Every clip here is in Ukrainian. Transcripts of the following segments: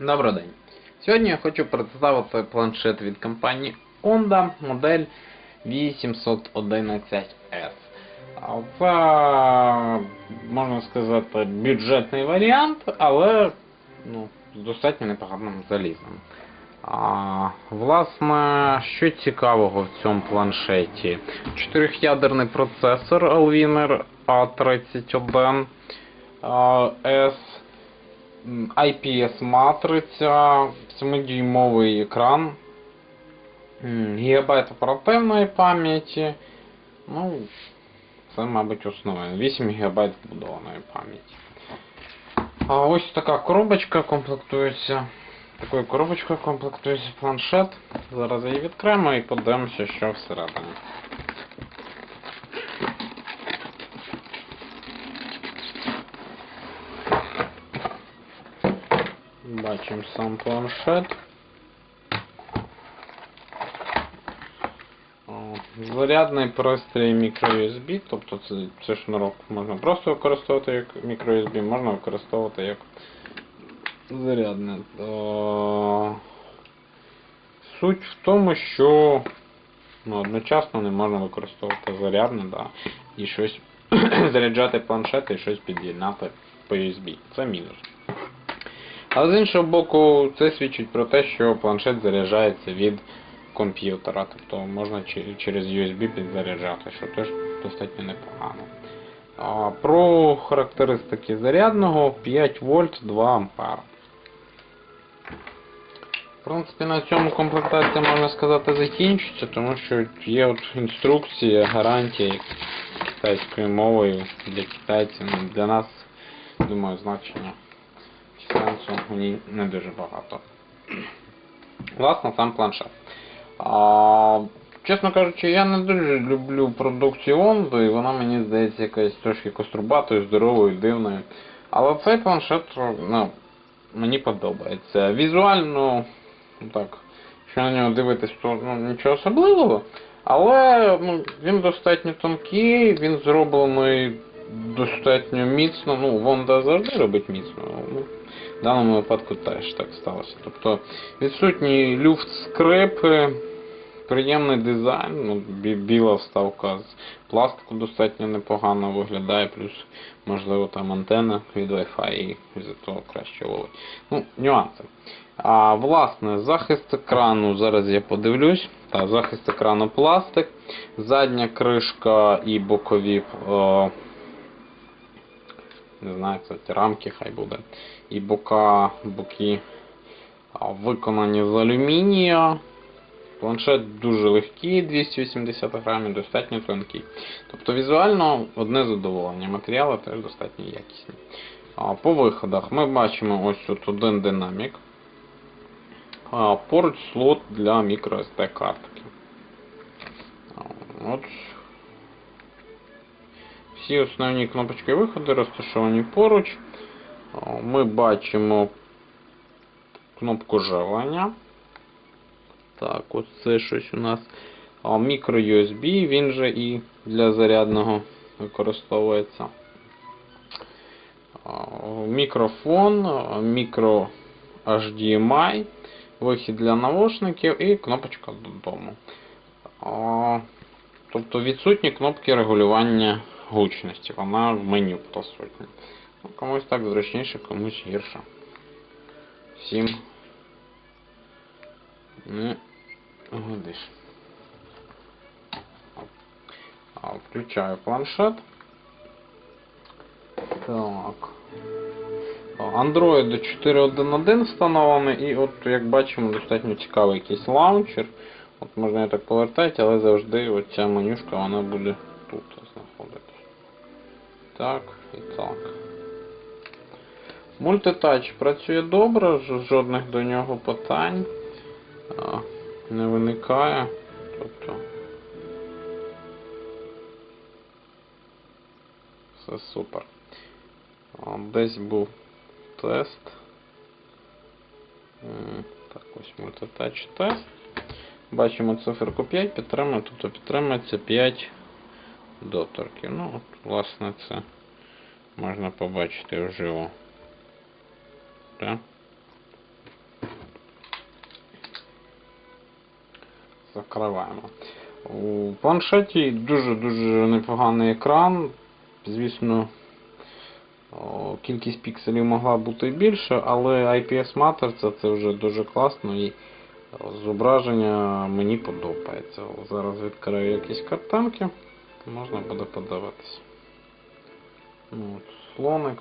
Добрий день. Сьогодні я хочу представити планшет від компанії Honda модель 811S. Це, можна сказати, бюджетний варіант, але ну, з достатньо непоганим залізом. А, власне, що цікавого в цьому планшеті? Чотирьохядерний процесор Alviner A31 а, S М, IPS матриця, 7-дюймовий екран, гігабайт оперативної пам'яті. Ну, це, мабуть, основне. 8 гігабайт вбудованої пам'яті. А ось така коробочка комплектується. Такою коробочкою комплектується планшет. Зараз її відкриємо і подивимося, що всередині. Бачимо сам планшет. Зарядний пристрій microUSB, тобто це, це шнурок можна просто використовувати як microUSB, можна використовувати як зарядне. Суть в тому, що ну, одночасно не можна використовувати зарядне, да, і щось заряджати планшет і щось під'єднати по USB. Це мінус. Але з іншого боку, це свідчить про те, що планшет заряджається від комп'ютера, тобто можна через USB підзаряджати, що теж достатньо непогано. А, Про характеристики зарядного 5 вольт 2 ампера. В принципі, на цьому комплектація, можна сказати, закінчиться, тому що є от інструкція, гарантія китайською мовою для китайців. Для нас, думаю, значення сенсу в ній не дуже багато. Власне, сам планшет. А, чесно кажучи, я не дуже люблю продукцію Онду, і вона мені здається якась трошки кострубатою, здоровою, дивною. Але цей планшет ну, мені подобається. Візуально, ну так, якщо на нього дивитись, то ну, нічого особливого. Але ну, він достатньо тонкий, він зроблений достатньо міцно. Ну, Вонда завжди робить міцно. В даному випадку теж так сталося. Тобто відсутні люфт скрипи, приємний дизайн, ну, бі- біла вставка з пластику достатньо непогано виглядає, плюс, можливо, там антенна від Wi-Fi і з-за того краще ловить. Ну, нюанси. А, власне, захист екрану, зараз я подивлюсь. Так, захист екрану пластик, задня кришка і бокові. О, не знаю, кстати, рамки хай буде. І бока, боки виконані з алюмінія. Планшет дуже легкий, 280 грамів, достатньо тонкий. Тобто візуально одне задоволення. Матеріали теж достатньо якісні. По виходах ми бачимо ось тут один динамік. А, Поруч слот для microSD картки. От всі основні кнопочки виходу розташовані поруч. Ми бачимо кнопку живлення. Так, ось це щось у нас мікро USB, він же і для зарядного використовується. Мікрофон, мікро HDMI, вихід для навушників і кнопочка додому. Тобто відсутні кнопки регулювання гучності. Вона в меню присутня. Ну, комусь так зручніше, комусь гірше. Всім не годиш. Включаю планшет. Так. Android 4.1.1 встановлений і от, як бачимо, достатньо цікавий якийсь лаунчер. От можна я так повертати, але завжди оця менюшка вона буде тут. Так, і так. Мультитач працює добре, жодних до нього питань не виникає. Тобто. Все супер. Десь був тест. Так, ось мультитач тест. Бачимо циферку 5, підтримує, тобто підтримується 5 доторки. Ну, от, власне, це можна побачити вживо. Так? Закриваємо. У планшеті дуже-дуже непоганий екран. Звісно, кількість пікселів могла бути більше, але IPS-матриця це вже дуже класно і зображення мені подобається. Зараз відкрию якісь картинки можна буде подивитися. Ну, от.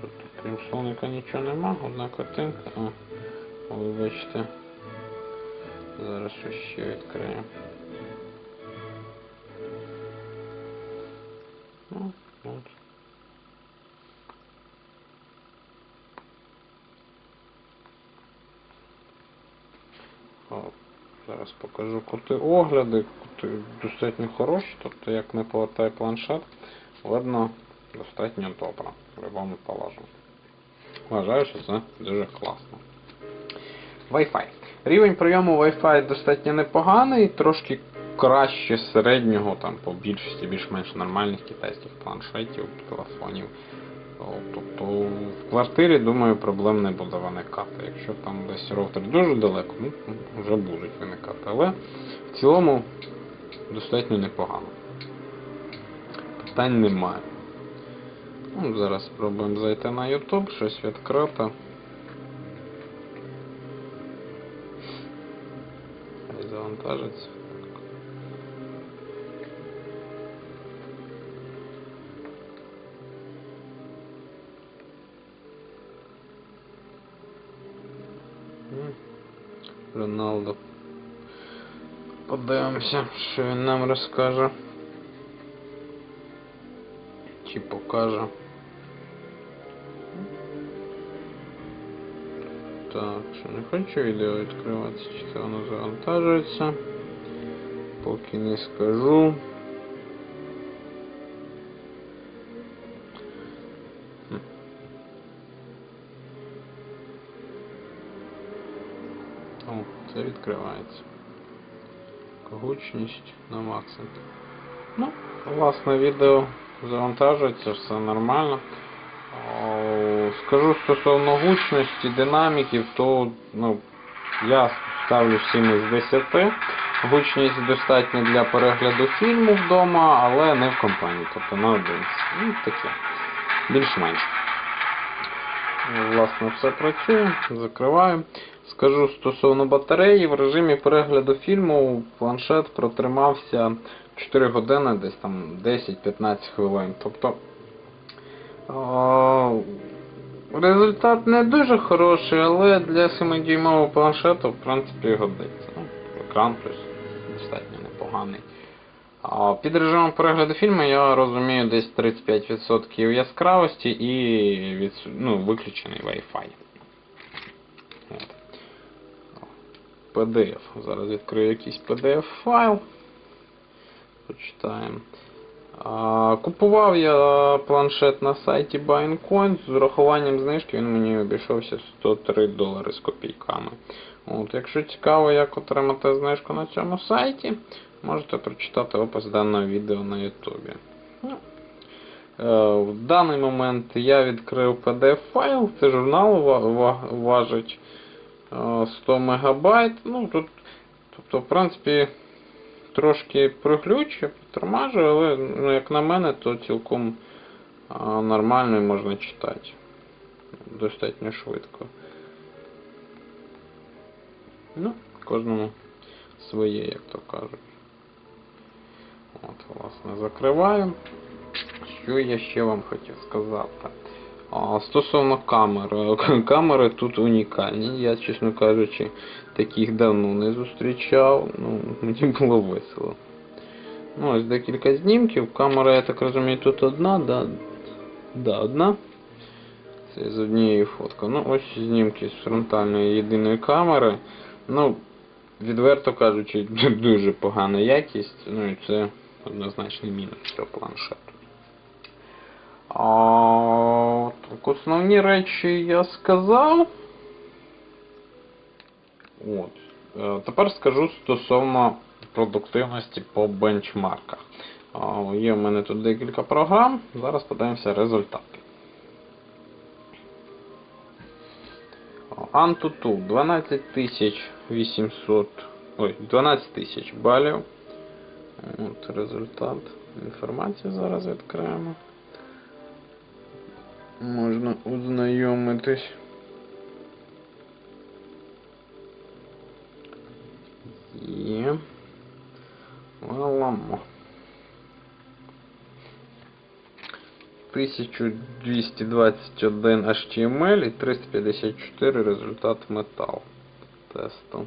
Тут крім слоника нічого нема, одна картинка. А, вибачте. Зараз щось ще відкриємо. Зараз покажу кути огляди, кути достатньо хороші, тобто як не повертає планшет, видно достатньо добре в будь-якому положенні. Вважаю, що це дуже класно. Wi-Fi. Рівень прийому Wi-Fi достатньо непоганий, трошки краще середнього там по більшості більш-менш нормальних китайських планшетів, телефонів. Тобто в квартирі, думаю, проблем не буде виникати. Якщо там десь роутер дуже далеко, ну вже будуть виникати. Але в цілому достатньо непогано. Питань немає. Ну, зараз спробуємо зайти на YouTube, щось відкрити. Завантажиться. М, Роналдо. Подивимося, що він нам розкаже. Чи покаже. Так, що не хочу відео відкриватися, чи це воно завантажується. Поки не скажу. О, це відкривається. Гучність на максимум. Ну, власне, відео завантажується, все нормально. Скажу стосовно гучності, динаміків, то ну, я ставлю 7 із 10. Гучність достатня для перегляду фільму вдома, але не в компанії, тобто наодинці. Ну, таке. Більш-менш. Власне, все працює, закриваю. Скажу стосовно батареї, в режимі перегляду фільму планшет протримався 4 години, десь там 10-15 хвилин. Тобто о, результат не дуже хороший, але для 7-дюймового планшету в принципі годиться. Ну, екран плюс достатньо непоганий. А Під режимом перегляду фільму я розумію десь 35% яскравості і від, ну, виключений Wi-Fi. От. PDF. Зараз відкрию якийсь PDF файл. Почитаємо. Купував я планшет на сайті BuyingCoin з урахуванням знижки, він мені обійшовся 103 долари з копійками. От, Якщо цікаво, як отримати знижку на цьому сайті, можете прочитати опис даного відео на YouTube. Ну, е, В даний момент я відкрив PDF файл, це журнал ва- ва- важить 100 мегабайт. Ну, тут, тобто, в принципі, трошки проглючує, притормажує, але ну, як на мене, то цілком нормально і можна читати. Достатньо швидко. Ну, кожному своє, як то кажуть. От, власне, закриваю. Що я ще вам хотів сказати? Стосовно камер. Камери тут унікальні. Я, чесно кажучи, таких давно не зустрічав. Ну, мені було весело. Ну, ось декілька знімків. Камера, я так розумію, тут одна, да. Да, одна. Це з однією фоткою. Ну, ось знімки з фронтальної єдиної камери. Ну, відверто кажучи, дуже погана якість. Ну і це однозначний мінус цього планшету. А, так, основні речі я сказав. От. Е, Тепер скажу стосовно продуктивності по бенчмарках. Є в мене тут декілька програм. Зараз подивимося результати. Antutu 12800. Ой, 12 тисяч балів. От результат. Інформацію зараз відкриємо. Можна ознайомитись. Є. Ламо. 1221 HTML і 354 результат метал тесту.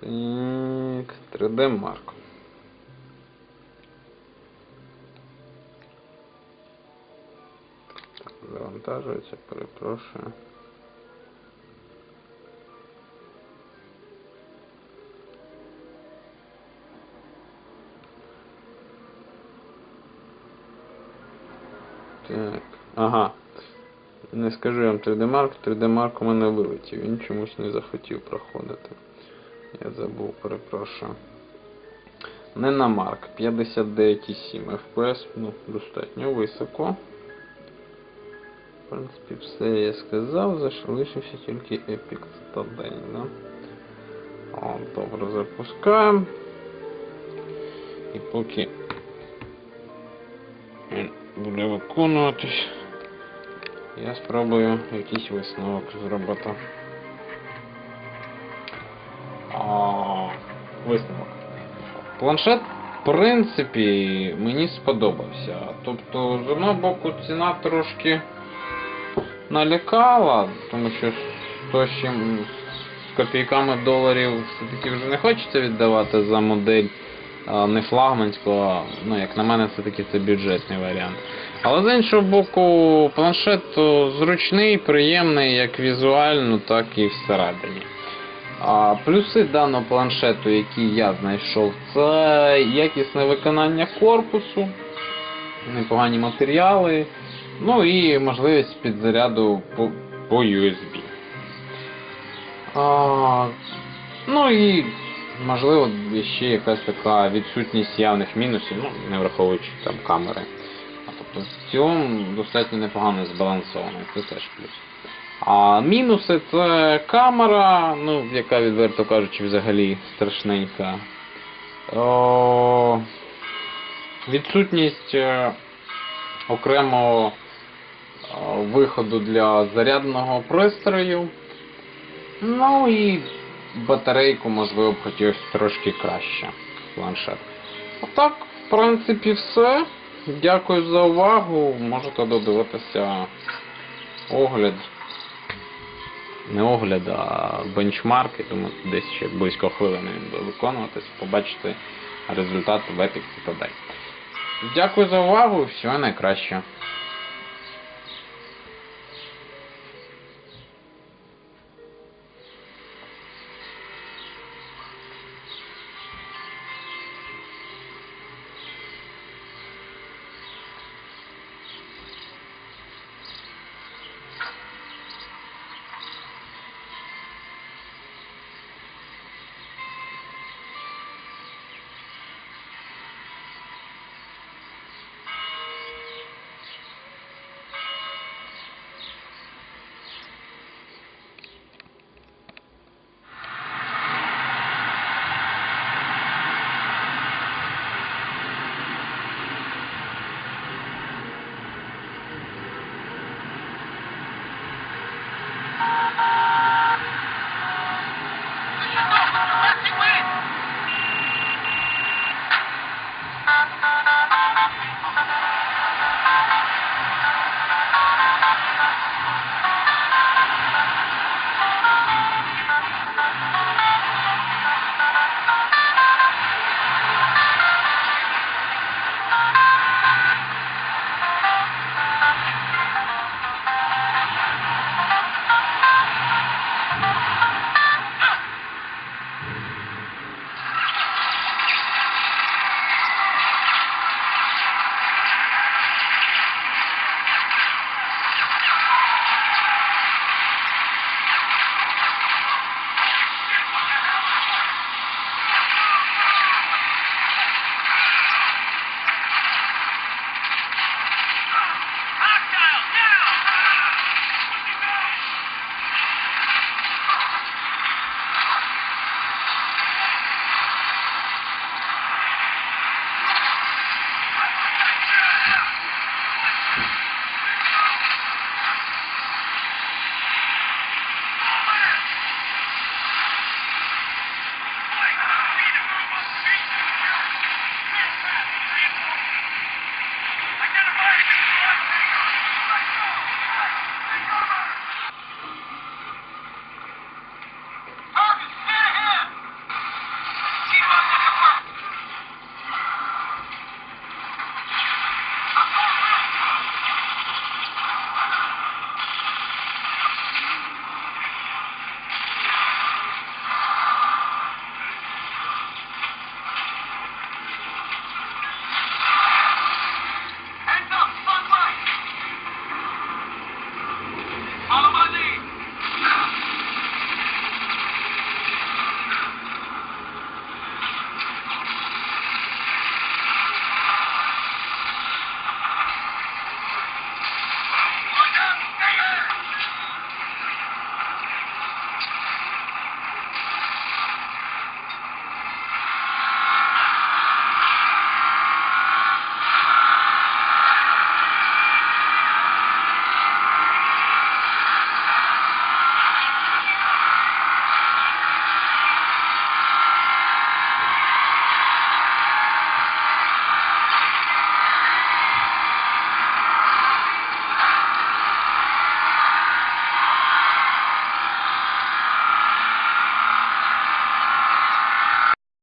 Так, 3D Mark. Завантажується, перепрошую. Так. Ага. Не скажу я вам 3D Mark, 3D Mark у мене вилетів, він чомусь не захотів проходити. Я забув, перепрошую. Не на Марк, 59,7 FPS, ну, достатньо високо. Принципі, все я сказав, залишився тільки Epic Citadel, да? О, добре, запускаємо. І поки він буде виконуватись, я спробую якийсь висновок зробити. А, висновок. Планшет, в принципі, мені сподобався. Тобто, з одного боку, ціна трошки налякала, тому що 100 з копійками доларів все-таки вже не хочеться віддавати за модель не флагманського, ну, як на мене, все-таки це бюджетний варіант. Але з іншого боку, планшет зручний, приємний як візуально, так і всередині. А плюси даного планшету, які я знайшов, це якісне виконання корпусу, непогані матеріали, ну і можливість підзаряду по, по USB. А, ну і можливо ще якась така відсутність явних мінусів, ну не враховуючи там камери. А, тобто в цілому достатньо непогано збалансовано, це теж плюс. А мінуси це камера, ну, яка, відверто кажучи, взагалі страшненька. О, відсутність е, окремого виходу для зарядного пристрою. Ну і батарейку, можливо, б хотілося трошки краще. Планшет. Отак, в принципі, все. Дякую за увагу. Можете додивитися огляд. Не огляд, а бенчмарк. Я думаю, десь ще близько хвилини він буде виконуватись. Побачите результат в Epic Citadel. Дякую за увагу, всього найкращого.